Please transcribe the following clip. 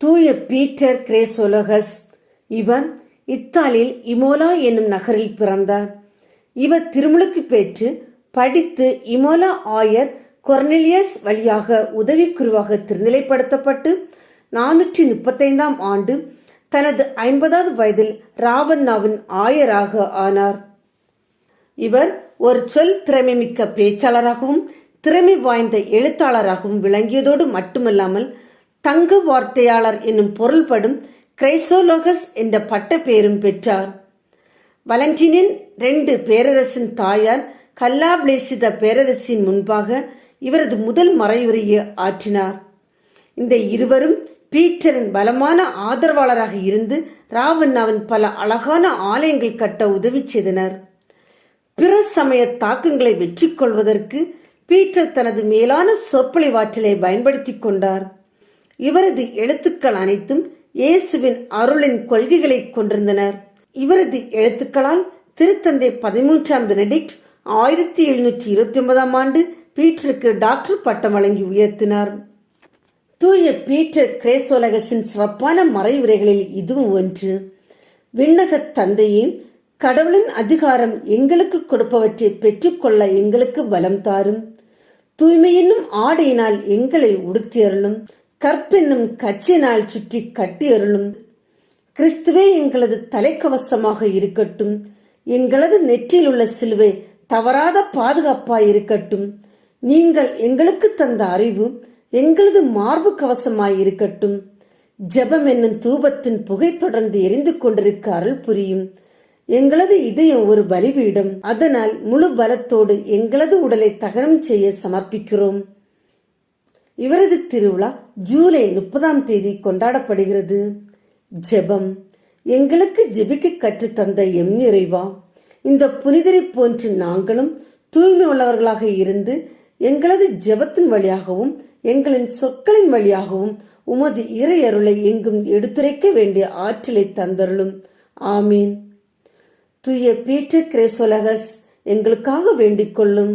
தூய பீட்டர் கிரேசோலகஸ். இவர் இத்தாலியில் இமோலா என்னும் நகரில் பிறந்தார். இவர் திருமுழுக்கு பெற்று படித்து இமோலா ஆயர் கொர்னெலியஸ் வழியாக உதவிக்குருவாக திருநிலைப்படுத்தப்பட்டு நானூற்றி முப்பத்தைந்தாம் ஆண்டு தனது ஐம்பதாவது வயதில் ராவண்ணாவின் ஆயராக ஆனார். இவர் ஒரு சொல் திறமைமிக்க பேச்சாளராகவும் திறமை வாய்ந்த எழுத்தாளராகவும் விளங்கியதோடு மட்டுமல்லாமல் தங்க வார்த்தையாளர் என்னும் பொருள்படும் கிரைசோலோகஸ் என்ற பட்ட பெயரும் பெற்றார். வலண்டினின் ரெண்டு பேரரசின் தாயார் கல்லாபிளேசித பேரரசின் முன்பாக இவரது முதல் மறையுரையை ஆற்றினார். இந்த இருவரும் பீட்டரின் பலமான ஆதரவாளராக இருந்து ராவண்ணாவின் பல அழகான ஆலயங்கள் கட்ட உதவி செய்தனர். பிற சமய தாக்கங்களை வெற்றி கொள்வதற்கு பீட்டர் தனது மேலான சொற்பொழிவாற்றலை பயன்படுத்திக் கொண்டார். இவரது எழுத்துக்கள் அனைத்தும் இயேசுவின் அருளின் கொள்கைகளை கொண்டிருந்தனர். இவரது எழுத்துக்களால் திருத்தந்தை பதிமூன்றாம் பெனடிக்ட் ஆயிரத்தி எழுநூற்றி இருபத்தி ஒன்பதாம் ஆண்டு பீட்டருக்கு டாக்டர் பட்டம் வழங்கி உயர்த்தினார். தூய பீட்டர் கிரேசோலகஸின் சிறப்பான மறைவுரைகளில் இதுவும் ஒன்று. விண்ணகத் தந்தையே கடவுளின் அதிகாரம் எங்களுக்கு கொடுப்பவற்றை பெற்றுக்கொள்ள எங்களுக்கு பலம் தாரும். தூய்மையென்னும் ஆடையினால் எங்களை உடுத்தியருளும். கற்பென்னும் கச்சினால் சுற்றி கட்டியருளும். கிறிஸ்துவே எங்களது தலைக்கவசமாக இருக்கட்டும். எங்களது நெற்றில் உள்ள சிலுவை தவறாத பாதுகாப்பாய் இருக்கட்டும் நீங்கள் எங்களுக்கு தந்த அறிவு எங்களது மார்பு கவசமாய் இருக்கட்டும் ஜெபம் என்னும் தூபத்தின் புகை தொடர்ந்து எரிந்து கொண்டிருக்க அருள் புரியும். எங்களது இதயம் ஒரு பலிபீடம். அதனால் முழு பலத்தோடு எங்களது உடலை தகனம் செய்ய சமர்ப்பிக்கிறோம். இவரது திருவிழா ஜூலை முப்பதாம் தேதி கொண்டாடப்படுகிறது. ஜெபம். எங்களுக்கு ஜெபிக்க கற்றுத்தந்த எம் இறைவா இந்த புனிதரை போன்று நாங்களும் தூய்மை உள்ளவர்களாக இருந்து எங்களது ஜெபத்தின் வழியாகவும் எங்களின் சொற்களின் வழியாகவும் உமது இறையருளை எங்கும் எடுத்துரைக்க வேண்டிய ஆற்றலை தந்தருளும். ஆமீன். தூய பீட்டர் கிரேசோலகஸ் எங்களுக்காக வேண்டிக் கொள்ளும்